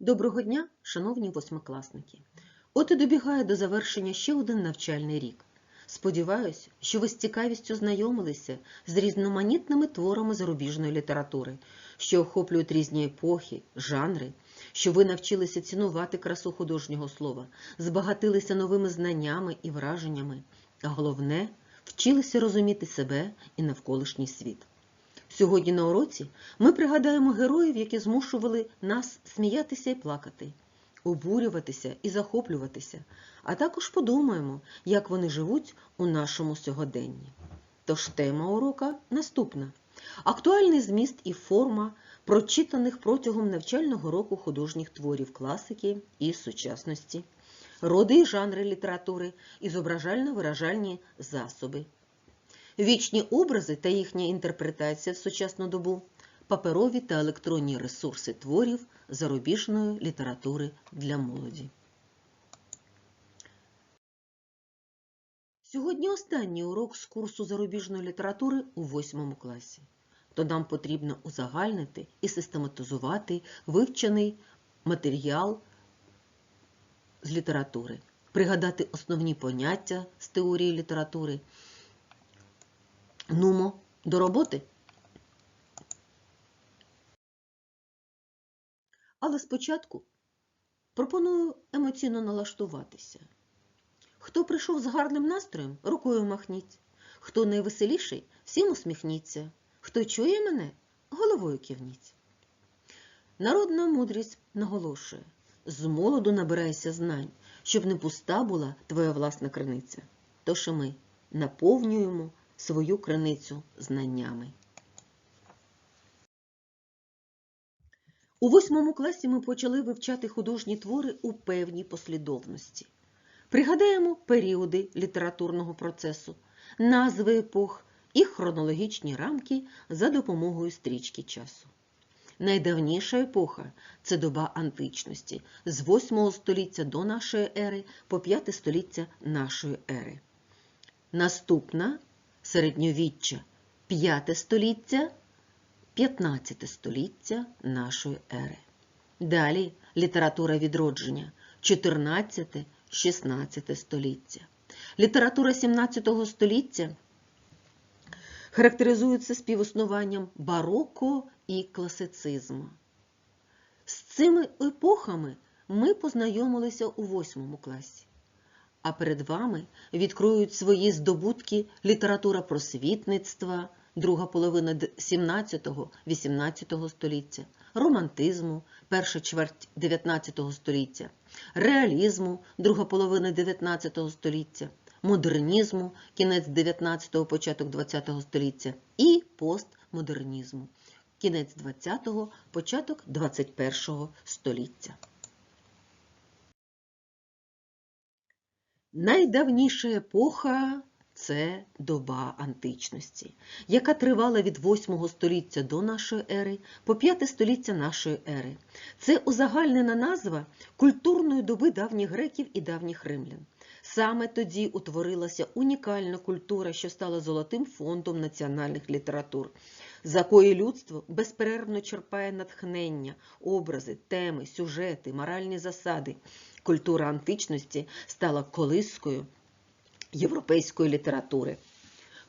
Доброго дня, шановні восьмикласники! От і добігає до завершення ще один навчальний рік. Сподіваюсь, що ви з цікавістю знайомилися з різноманітними творами зарубіжної літератури, що охоплюють різні епохи, жанри, що ви навчилися цінувати красу художнього слова, збагатилися новими знаннями і враженнями, а головне вчилися розуміти себе і навколишній світ. Сьогодні на уроці ми пригадаємо героїв, які змушували нас сміятися і плакати, обурюватися і захоплюватися, а також подумаємо, як вони живуть у нашому сьогоденні. Тож тема урока наступна: актуальний зміст і форма прочитаних протягом навчального року художніх творів класики і сучасності, роди і жанри літератури і зображально-виражальні засоби вічні образи та їхня інтерпретація в сучасну добу, паперові та електронні ресурси творів зарубіжної літератури для молоді. Сьогодні останній урок з курсу зарубіжної літератури у восьмому класі. То нам потрібно узагальнити і систематизувати вивчений матеріал з літератури, пригадати основні поняття з теорії літератури. Нумо, до роботи. Але спочатку пропоную емоційно налаштуватися. Хто прийшов з гарним настроєм, рукою махніть. Хто найвеселіший, всім усміхніться. Хто чує мене, головою кивніть. Народна мудрість наголошує: з молоду набирайся знань, щоб не пуста була твоя власна криниця. Тож ми наповнюємо свою криницю знаннями. У восьмому класі ми почали вивчати художні твори у певній послідовності. Пригадаємо періоди літературного процесу, назви епох і хронологічні рамки за допомогою стрічки часу. Найдавніша епоха це доба античності з 8 століття до нашої ери по 5 століття нашої ери. Наступна середньовіччя 5 століття, 15 століття нашої ери. Далі література відродження 14-16 століття. Література 17 століття характеризується співіснуванням бароко і класицизму. З цими епохами ми познайомилися у 8 класі а перед вами відкриють свої здобутки література просвітництва, друга половина 17-18 століття, романтизму, перша чверть 19 століття, реалізму, друга половина 19 століття, модернізму, кінець 19-го, початок 20-го століття і постмодернізму, кінець 20-го, початок 21-го століття. Найдавніша епоха це доба античності, яка тривала від 8 століття до нашої ери по 5 століття нашої ери. Це узагальнена назва культурної доби давніх греків і давніх римлян. Саме тоді утворилася унікальна культура, що стала золотим фондом національних літератур, за якої людство безперервно черпає натхнення, образи, теми, сюжети, моральні засади. Культура античності стала колискою європейської літератури.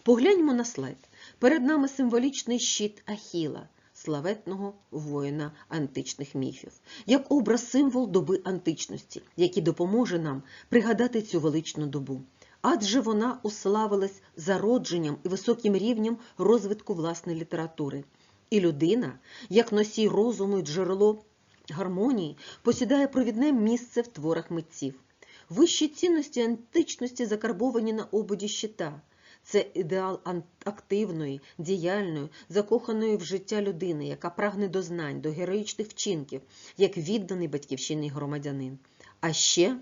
Погляньмо на слайд. Перед нами символічний щит Ахіла, славетного воїна античних міфів, як образ символ доби античності, який допоможе нам пригадати цю величну добу. Адже вона уславилась зародженням і високим рівнем розвитку власної літератури. І людина, як носій розуму і джерело гармонії, посідає провідне місце в творах митців. Вищі цінності античності закарбовані на ободі щита. Це ідеал активної, діяльної, закоханої в життя людини, яка прагне до знань, до героїчних вчинків, як відданий батьківщинний громадянин. А ще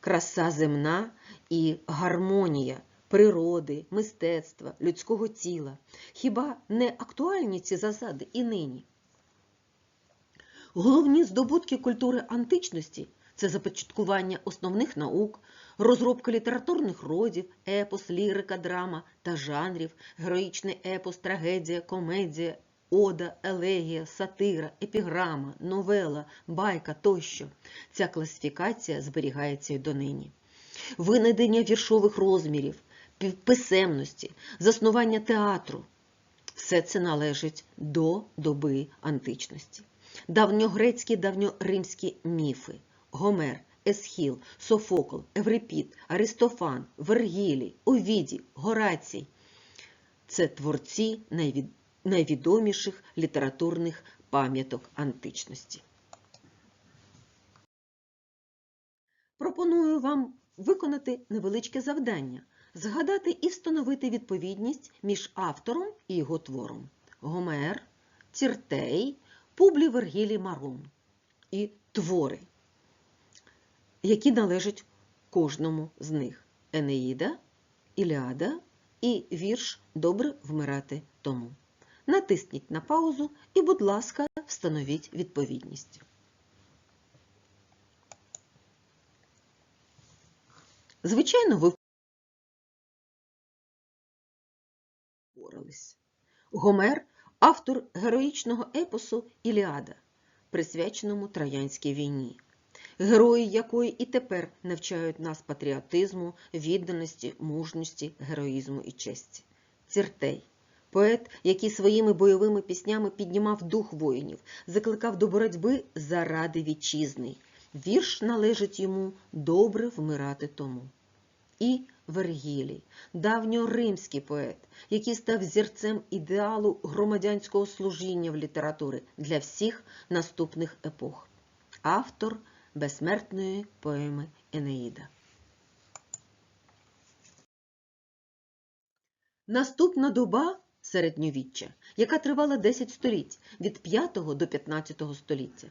краса земна і гармонія природи, мистецтва, людського тіла. Хіба не актуальні ці засади і нині? Головні здобутки культури античності це започаткування основних наук, розробка літературних родів, епос, лірика, драма та жанрів, героїчний епос, трагедія, комедія, ода, елегія, сатира, епіграма, новела, байка тощо. Ця класифікація зберігається й донині. Винайдення віршових розмірів, писемності, заснування театру все це належить до доби античності. Давньогрецькі, давньоримські міфи Гомер, Есхіл, Софокл, Еврипід, Аристофан, Вергілій, Овідій, Горацій це творці найвід... найвідоміших літературних пам'яток античності. Пропоную вам виконати невеличке завдання, згадати і встановити відповідність між автором і його твором. Гомер, Ціртей, Публій Вергілій Марон і твори, які належать кожному з них. Енеїда, Іліада і вірш Добре вмирати тому. Натисніть на паузу і, будь ласка, встановіть відповідність. Звичайно, ви впорались. Гомер автор героїчного епосу Іліада, присвяченому Троянській війні, герої якої і тепер навчають нас патріотизму, відданості, мужності, героїзму і честі. Ціртей поет, який своїми бойовими піснями піднімав дух воїнів, закликав до боротьби заради вітчизни. Вірш належить йому добре вмирати тому. І Вергілій, давньоримський поет, який став зірцем ідеалу громадянського служіння в літературі для всіх наступних епох. Автор безсмертної поеми Енеїда. Наступна доба середньовіччя, яка тривала 10 століть від 5 до 15 століття.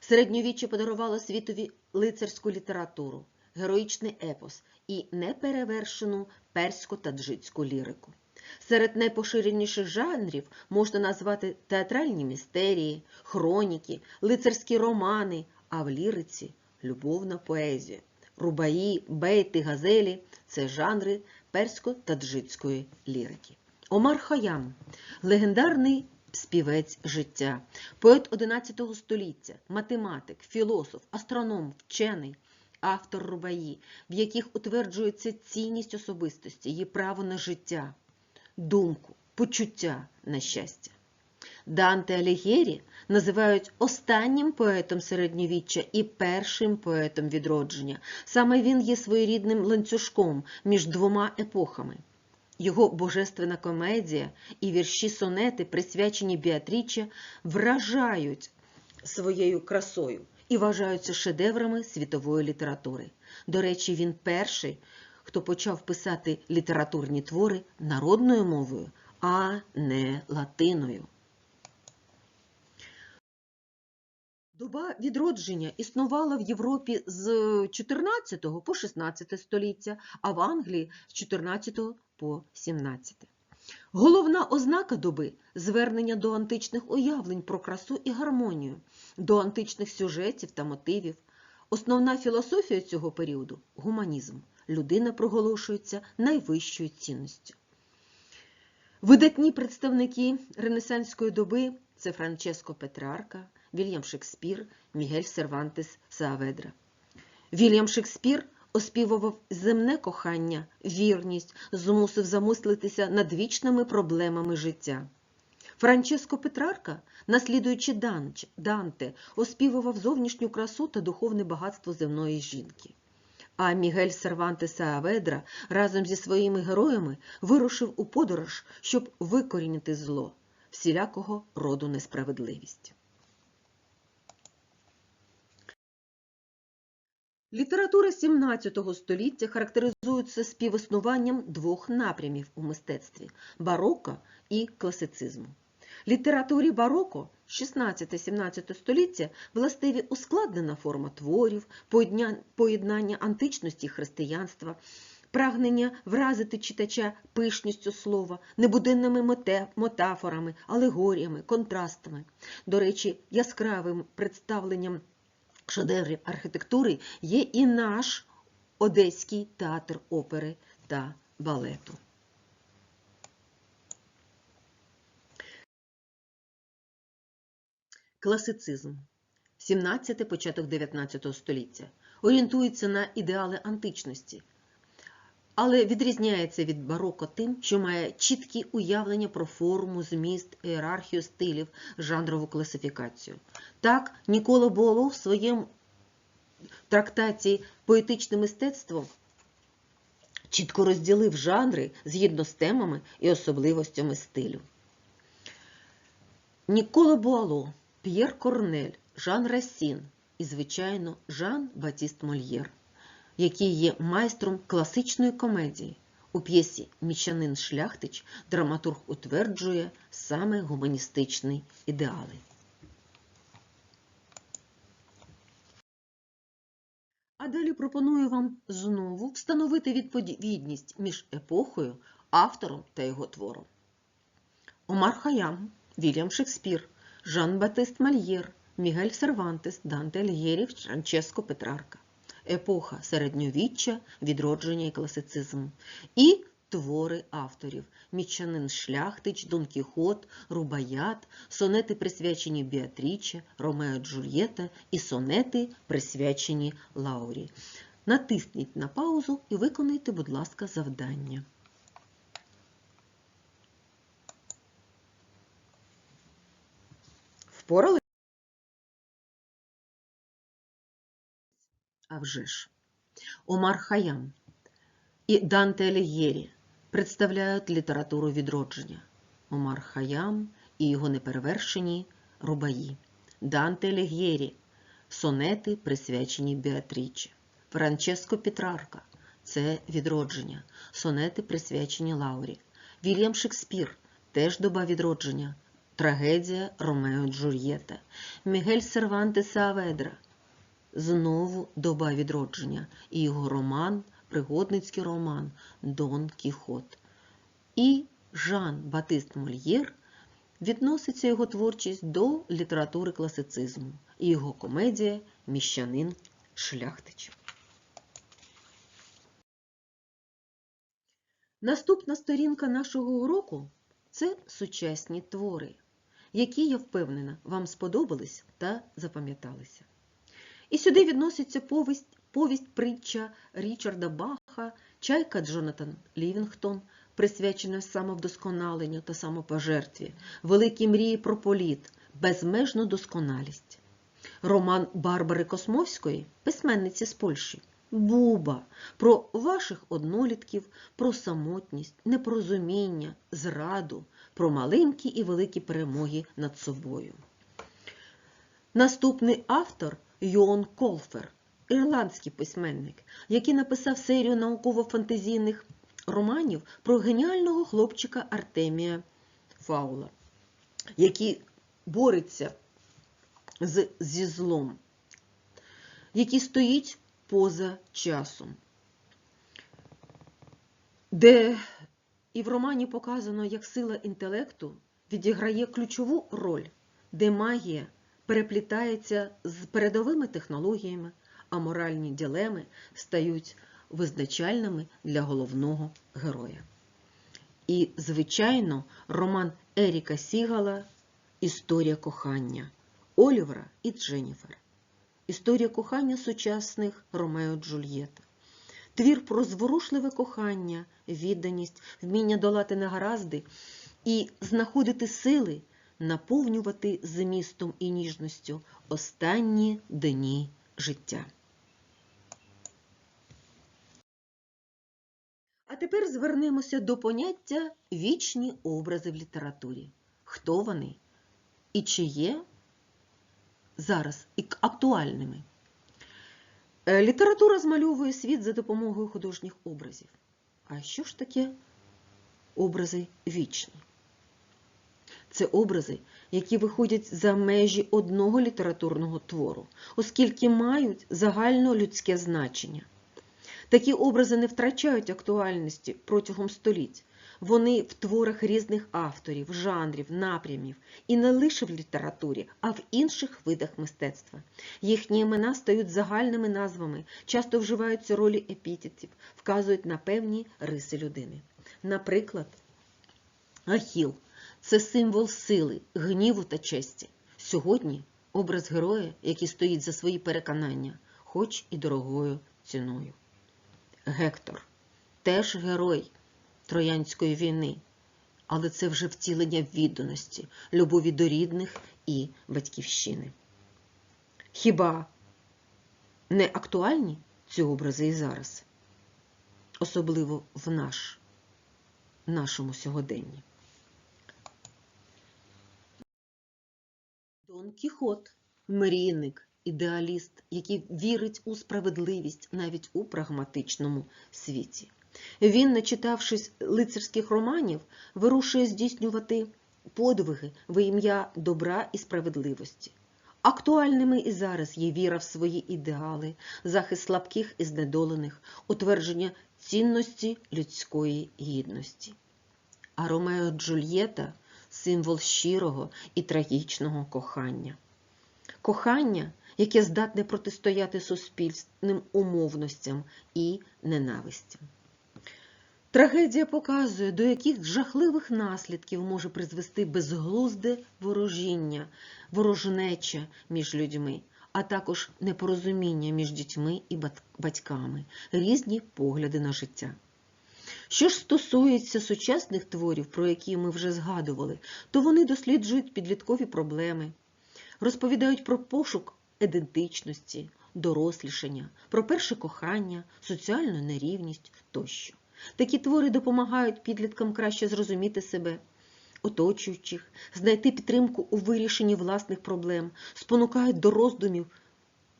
Середньовіччя подарувало світові лицарську літературу, героїчний епос і неперевершену персько-таджицьку лірику. Серед найпоширеніших жанрів можна назвати театральні містерії, хроніки, лицарські романи, а в ліриці любовна поезія. Рубаї, бейти, газелі це жанри персько-таджицької лірики. Омар Хаям легендарний співець життя, поет XI століття, математик, філософ, астроном, вчений, автор рубаї, в яких утверджується цінність особистості, її право на життя, думку, почуття на щастя. Данте Алігєрі називають останнім поетом середньовіччя і першим поетом відродження. Саме він є своєрідним ланцюжком між двома епохами. Його божественна комедія і вірші сонети, присвячені Біатріче, вражають своєю красою і вважаються шедеврами світової літератури. До речі, він перший, хто почав писати літературні твори народною мовою, а не латиною. Доба відродження існувала в Європі з 14 по 16 століття, а в Англії з 14 по 17. Головна ознака доби звернення до античних уявлень про красу і гармонію, до античних сюжетів та мотивів. Основна філософія цього періоду гуманізм. Людина проголошується найвищою цінністю. Видатні представники ренесанської доби це Франческо Петрарка, Вільям Шекспір, Мігель Сервантес Сааведра. Вільям Шекспір оспівував земне кохання, вірність, змусив замислитися над вічними проблемами життя. Франческо Петрарка, наслідуючи Данте, оспівував зовнішню красу та духовне багатство земної жінки. А Мігель Сервантес Сааведра разом зі своїми героями вирушив у подорож, щоб викорінити зло, всілякого роду несправедливість. Література XVII століття характеризується співіснуванням двох напрямів у мистецтві бароко і класицизму. Літературі бароко 16-17 століття властиві ускладнена форма творів, поєднання античності і християнства, прагнення вразити читача пишністю слова, небуденними метафорами, алегоріями, контрастами. До речі, яскравим представленням шедеврів архітектури є і наш Одеський театр опери та балету. Класицизм 17 початок 19 століття орієнтується на ідеали античності, але відрізняється від бароко тим, що має чіткі уявлення про форму, зміст, ієрархію стилів, жанрову класифікацію. Так, Нікола Буало в своєму трактаті Поетичне мистецтво чітко розділив жанри згідно з темами і особливостями стилю. Нікола Буало, П'єр Корнель, Жан Рассін і, звичайно, Жан Батіст Мольєр, який є майстром класичної комедії. У п'єсі Мічанин Шляхтич драматург утверджує саме гуманістичні ідеали. А далі пропоную вам знову встановити відповідність між епохою, автором та його твором. Омар Хаям, Вільям Шекспір, Жан Батист Мальєр, Мігель Сервантес, Данте Альєрі, Франческо Петрарка. Епоха середньовіччя, відродження і класицизм. І твори авторів Мічанин Шляхтич, Дон Кіхот, Рубаят, сонети присвячені Біатріче, Ромео Джульєта і сонети присвячені Лаурі. Натисніть на паузу і виконайте, будь ласка, завдання. Впорали? А вже ж. Омар Хаям і Данте Алігєрі представляють літературу відродження. Омар Хаям і його неперевершені рубаї. Данте Алігєрі – сонети, присвячені Біатрічі. Франческо Петрарка – це відродження. Сонети, присвячені Лаурі. Вільям Шекспір – теж доба відродження. Трагедія Ромео Джульєта. Мігель Сервантес Саведра – знову доба відродження. І його роман – пригодницький роман Дон Кіхот. І Жан Батист Мольєр відноситься його творчість до літератури класицизму і його комедія Міщанин Шляхтич. Наступна сторінка нашого уроку це сучасні твори, які, я впевнена, вам сподобались та запам'яталися. І сюди відноситься повість, повість притча Річарда Баха, чайка Джонатан Лівінгтон, присвячена самовдосконаленню та самопожертві, великі мрії про політ, безмежну досконалість. Роман Барбари Космовської, письменниці з Польщі, Буба, про ваших однолітків, про самотність, непорозуміння, зраду, про маленькі і великі перемоги над собою. Наступний автор Йон Колфер, ірландський письменник, який написав серію науково-фантазійних романів про геніального хлопчика Артемія Фаула, який бореться з, зі злом, який стоїть поза часом, де і в романі показано, як сила інтелекту відіграє ключову роль, де магія переплітається з передовими технологіями, а моральні ділеми стають визначальними для головного героя. І, звичайно, роман Еріка Сігала Історія кохання Олівера і Дженніфер. Історія кохання сучасних Ромео Джульєта. Твір про зворушливе кохання, відданість, вміння долати негаразди і знаходити сили, наповнювати змістом і ніжністю останні дні життя. А тепер звернемося до поняття вічні образи в літературі. Хто вони і чи є зараз актуальними? Е, Література змальовує світ за допомогою художніх образів. А що ж таке образи вічні? Це образи, які виходять за межі одного літературного твору, оскільки мають загальнолюдське значення. Такі образи не втрачають актуальності протягом століть. Вони в творах різних авторів, жанрів, напрямів і не лише в літературі, а в інших видах мистецтва. Їхні імена стають загальними назвами, часто вживаються ролі епітетів, вказують на певні риси людини. Наприклад, Ахіл це символ сили, гніву та честі. Сьогодні образ героя, який стоїть за свої переконання, хоч і дорогою ціною. Гектор теж герой Троянської війни, але це вже втілення відданості, любові до рідних і батьківщини. Хіба не актуальні ці образи і зараз? Особливо в наш, нашому сьогоденні. Дон Кіхот мрійник, ідеаліст, який вірить у справедливість навіть у прагматичному світі. Він, начитавшись лицарських романів, вирушує здійснювати подвиги в ім'я добра і справедливості. Актуальними і зараз є віра в свої ідеали, захист слабких і знедолених, утвердження цінності людської гідності. А Ромео Джульєта символ щирого і трагічного кохання. Кохання, яке здатне протистояти суспільним умовностям і ненавистям. Трагедія показує, до яких жахливих наслідків може призвести безглузде ворожіння, ворожнеча між людьми, а також непорозуміння між дітьми і батьками, різні погляди на життя. Що ж стосується сучасних творів, про які ми вже згадували, то вони досліджують підліткові проблеми, розповідають про пошук ідентичності, дорослішання, про перше кохання, соціальну нерівність тощо. Такі твори допомагають підліткам краще зрозуміти себе, оточуючих, знайти підтримку у вирішенні власних проблем, спонукають до роздумів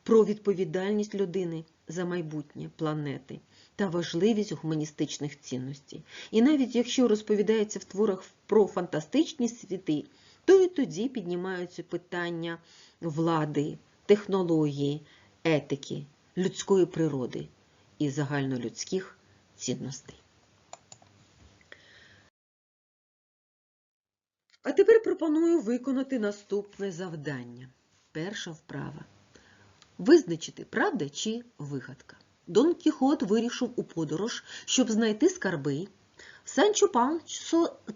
про відповідальність людини за майбутнє планети та важливість гуманістичних цінностей. І навіть якщо розповідається в творах про фантастичні світи, то і тоді піднімаються питання влади, технології, етики, людської природи і загальнолюдських цінностей. А тепер пропоную виконати наступне завдання. Перша вправа. Визначити, правда чи вигадка. Дон Кіхот вирішив у подорож, щоб знайти скарби. Санчо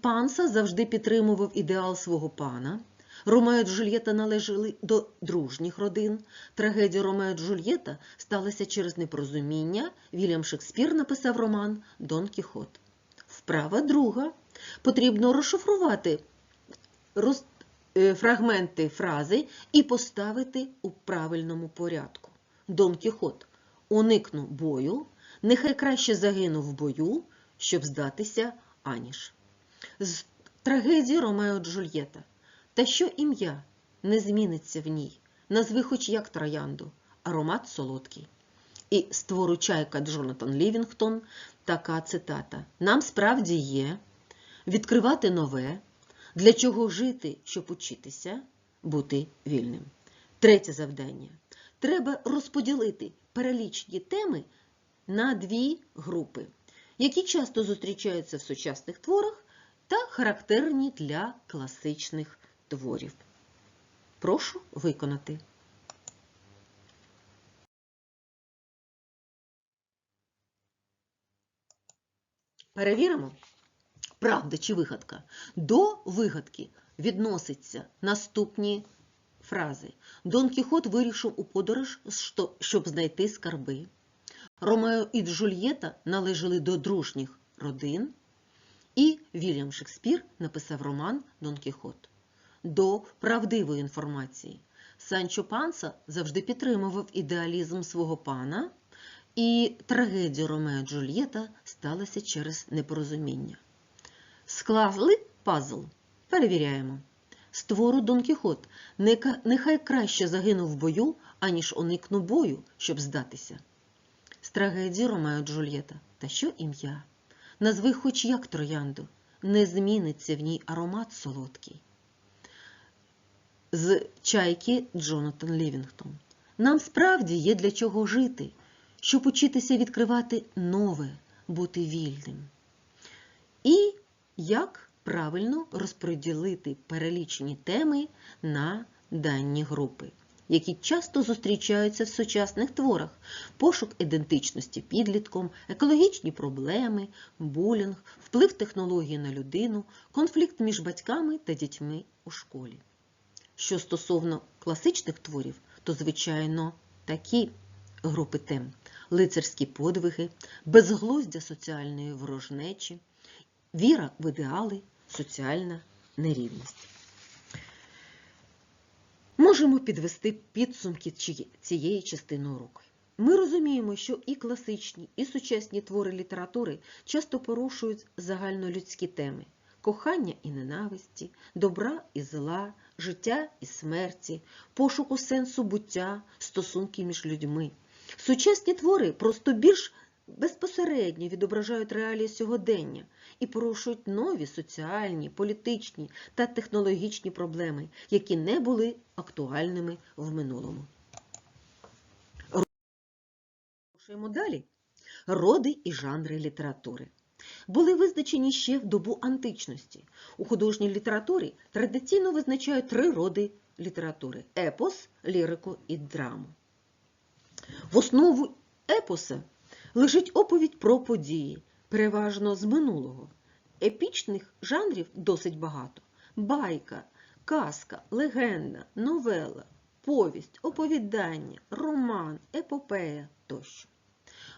Панса завжди підтримував ідеал свого пана. Ромео Джульєта належали до дружніх родин. Трагедія Ромео Джульєта сталася через непорозуміння. Вільям Шекспір написав роман Дон Кіхот. Вправа друга. Потрібно розшифрувати роз... е, фрагменти фрази і поставити у правильному порядку. Дон Кіхот. Уникну бою, нехай краще загину в бою, щоб здатися аніж. З трагедії Ромео Джульєта. Та що ім'я не зміниться в ній, назви хоч як троянду, аромат солодкий. І з твору чайка Джонатан Лівінгтон така цитата: Нам справді є відкривати нове, для чого жити, щоб учитися, бути вільним. Третє завдання. Треба розподілити перелічні теми на дві групи, які часто зустрічаються в сучасних творах та характерні для класичних творів. Прошу виконати. Перевіримо, правда чи вигадка. До вигадки відносяться наступні фрази. Дон Кіхот вирішив у подорож, щоб знайти скарби. Ромео і Джульєта належали до дружніх родин. І Вільям Шекспір написав роман Дон Кіхот. До правдивої інформації. Санчо Панса завжди підтримував ідеалізм свого пана, і трагедія Ромео Джульєта сталася через непорозуміння. Склали пазл. Перевіряємо. З твору Дон Кіхот нехай краще загинув в бою, аніж уникну бою, щоб здатися. З трагедії Ромео Джульєта. Та що ім'я? Назви хоч як троянду, не зміниться в ній аромат солодкий. З чайки Джонатан Лівінгтон. Нам справді є для чого жити, щоб учитися відкривати нове, бути вільним. І як правильно розподілити перелічені теми на дані групи, які часто зустрічаються в сучасних творах: пошук ідентичності підлітком, екологічні проблеми, булінг, вплив технології на людину, конфлікт між батьками та дітьми у школі. Що стосовно класичних творів, то, звичайно, такі групи тем: лицарські подвиги, безглуздя соціальної ворожнечі, віра в ідеали, соціальна нерівність. Можемо підвести підсумки цієї частини уроку. Ми розуміємо, що і класичні, і сучасні твори літератури часто порушують загальнолюдські теми кохання і ненависті, добра і зла, життя і смерті, пошуку сенсу буття, стосунки між людьми. Сучасні твори просто більш безпосередньо відображають реалії сьогодення і порушують нові соціальні, політичні та технологічні проблеми, які не були актуальними в минулому. Рушуємо далі. Роди і жанри літератури. Були визначені ще в добу античності. У художній літературі традиційно визначають три роди літератури епос, лірику і драму. В основу епоса лежить оповідь про події, переважно з минулого. Епічних жанрів досить багато: байка, казка, легенда, новела, повість, оповідання, роман, епопея тощо.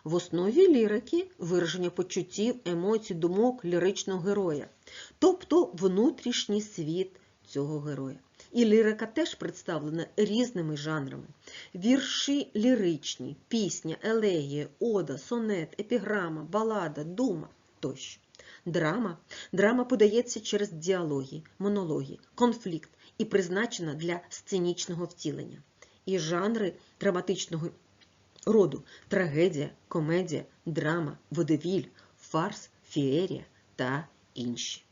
В основі лірики вираження почуттів, емоцій, думок ліричного героя, тобто внутрішній світ цього героя. І лірика теж представлена різними жанрами. Вірші ліричні, пісня, елегія, ода, сонет, епіграма, балада, дума тощо. Драма. Драма подається через діалоги, монологи, конфлікт і призначена для сценічного втілення. І жанри драматичного роду трагедія, комедія, драма, водевіль, фарс, фіерія та інші.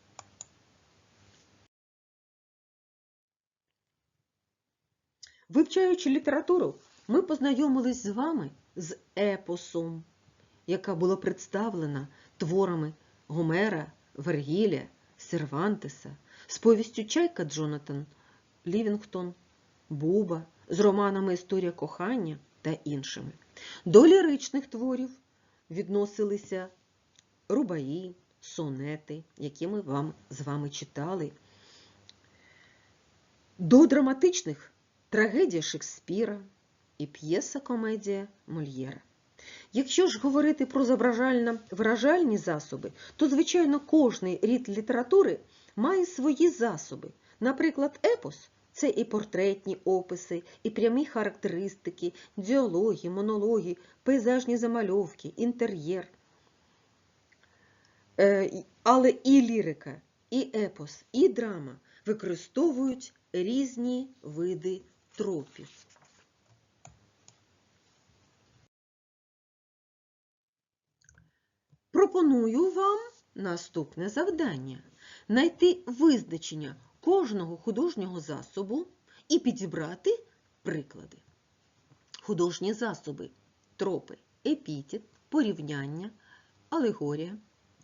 Вивчаючи літературу, ми познайомились з вами з епосом, яка була представлена творами Гомера, Вергілія, Сервантеса, з повістю Чайка Джонатан, Лівінгтон, Буба, з романами Історія кохання та іншими. До ліричних творів відносилися рубаї, сонети, які ми вам з вами читали. До драматичних трагедія Шекспіра і п'єса комедія Мольєра. Якщо ж говорити про зображально-виражальні засоби, то, звичайно, кожний рід літератури має свої засоби. Наприклад, епос це і портретні описи, і прямі характеристики, діалоги, монологи, пейзажні замальовки, інтер'єр. Е, Але і лірика, і епос, і драма використовують різні види тропів. Пропоную вам наступне завдання: знайти визначення кожного художнього засобу і підібрати приклади. Художні засоби, тропи, епітет, порівняння, алегорія,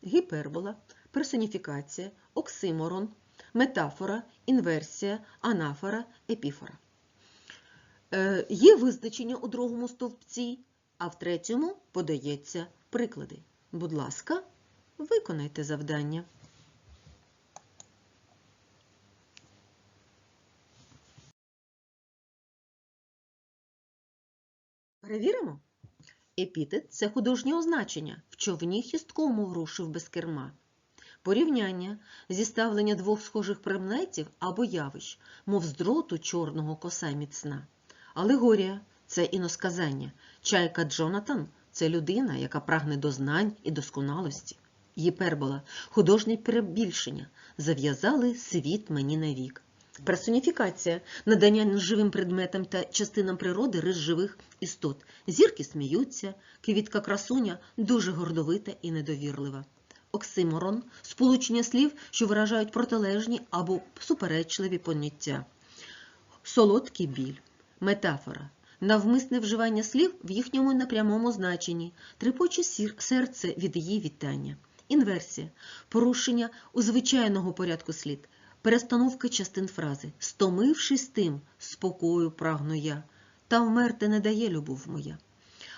гіпербола, персоніфікація, оксиморон, метафора, інверсія, анафора, епіфора. Е, Є визначення у другому стовпці, а в третьому подається приклади. Будь ласка, виконайте завдання. Перевіримо. Епітет це художнє означення в човні хісткому рушив без керма. Порівняння зіставлення двох схожих предметів або явищ, мов з дроту чорного коса міцна. Алегорія це іносказання. Чайка Джонатан це людина, яка прагне до знань і досконалості. Гіпербола художнє перебільшення. Зав'язали світ мені навік. Персоніфікація надання неживим предметам та частинам природи рис живих істот. Зірки сміються, квітка красуня дуже гордовита і недовірлива. Оксиморон сполучення слів, що виражають протилежні або суперечливі поняття. Солодкий біль, метафора, навмисне вживання слів в їхньому непрямому значенні, трепоче серце від її вітання. Інверсія порушення у звичайного порядку слід, перестановка частин фрази, стомившись тим, спокою прагну я, та вмерти не дає любов моя.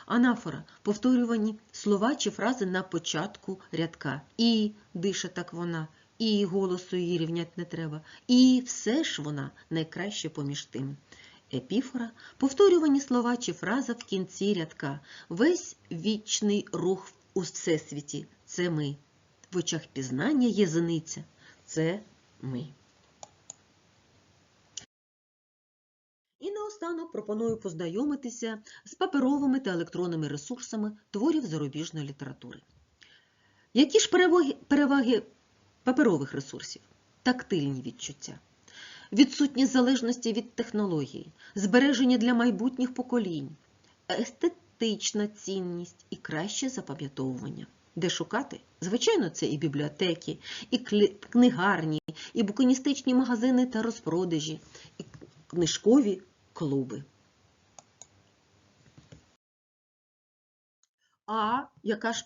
Анафора повторювані слова чи фрази на початку рядка. І дише так вона, і голосу її рівнять не треба. І все ж вона найкраще поміж тим. Епіфора повторювані слова чи фраза в кінці рядка. Весь вічний рух у всесвіті це ми. В очах пізнання є зениця це ми. І наостанок пропоную познайомитися з паперовими та електронними ресурсами творів зарубіжної літератури. Які ж переваги, переваги паперових ресурсів? Тактильні відчуття, відсутність залежності від технологій, збереження для майбутніх поколінь, естетична цінність і краще запам'ятовування. Де шукати? Звичайно, це і бібліотеки, і книгарні, і букиністичні магазини та розпродажі, і книжкові клуби. А яка ж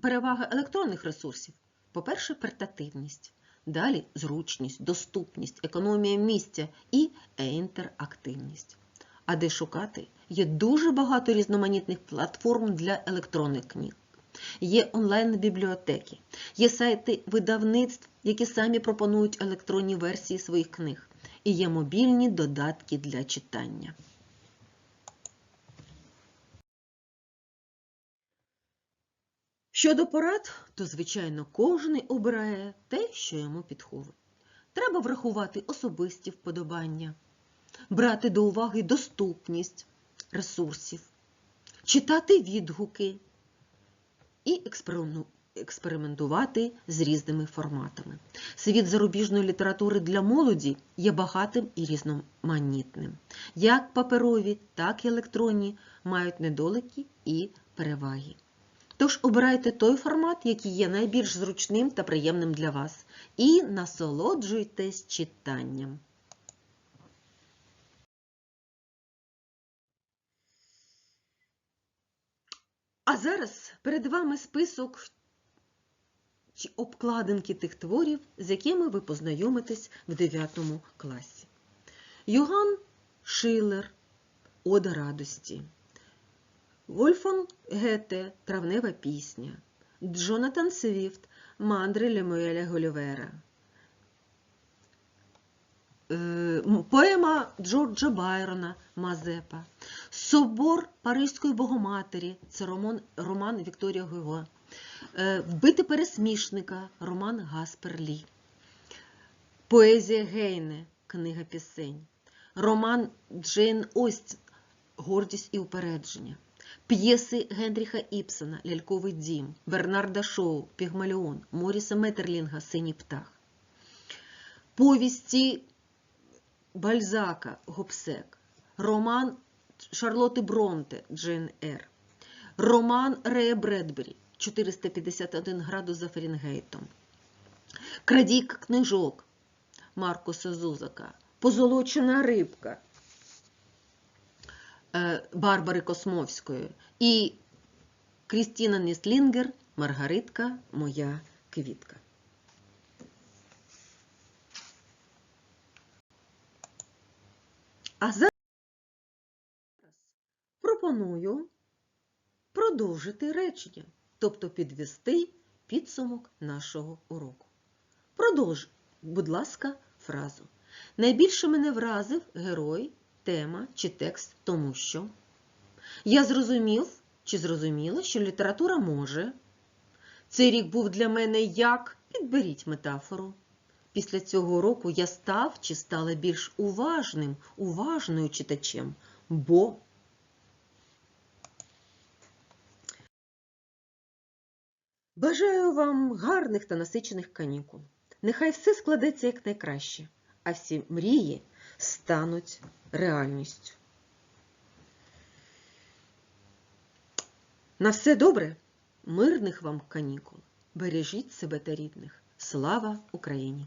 перевага електронних ресурсів? По-перше, портативність. Далі зручність, доступність, економія місця і інтерактивність. А де шукати? Є дуже багато різноманітних платформ для електронних книг. Є онлайн-бібліотеки, є сайти видавництв, які самі пропонують електронні версії своїх книг, і є мобільні додатки для читання. Щодо порад, то, звичайно, кожен обирає те, що йому підходить. Треба врахувати особисті вподобання, брати до уваги доступність ресурсів, читати відгуки і експериментувати з різними форматами. Світ зарубіжної літератури для молоді є багатим і різноманітним. Як паперові, так і електронні мають недоліки і переваги. Тож обирайте той формат, який є найбільш зручним та приємним для вас, і насолоджуйтесь читанням. А зараз перед вами список чи обкладинки тих творів, з якими ви познайомитесь в 9 класі. Йоган Шилер Ода радості. Вольфан Гете Травнева пісня. Джонатан Свіфт Мандри Лемуеля Голівера. Е, поема Джорджа Байрона Мазепа. Собор Паризької Богоматері це роман, роман Вікторія Гуго. Е, Вбити пересмішника Роман Гаспер Лі. Поезія Гейне Книга пісень. Роман Джейн Остін Гордість і упередження. П'єси Генріха Іпсона Ляльковий дім, Бернарда Шоу, Пігмаліон, Моріса Метерлінга Синій птах. Повісті Бальзака Гобсек, роман Шарлоти Бронте Джейн Р. Роман Рея Бредбері 451 градус за Фаренгейтом. Крадійка книжок Маркуса Зузака. Позолочена рибка Барбари Космовської. І Крістіна Ніслінгер Маргаритка Моя квітка. А зараз пропоную продовжити речення, тобто підвести підсумок нашого уроку. Продовж, будь ласка, фразу. Найбільше мене вразив герой, тема чи текст, тому що я зрозумів чи зрозуміла, що література може. Цей рік був для мене як підберіть метафору. Після цього року я став чи стала більш уважним, уважною читачем, бо Бажаю вам гарних та насичених канікул. Нехай все складеться якнайкраще, а всі мрії стануть реальністю. На все добре, мирних вам канікул. Бережіть себе та рідних. Слава Україні!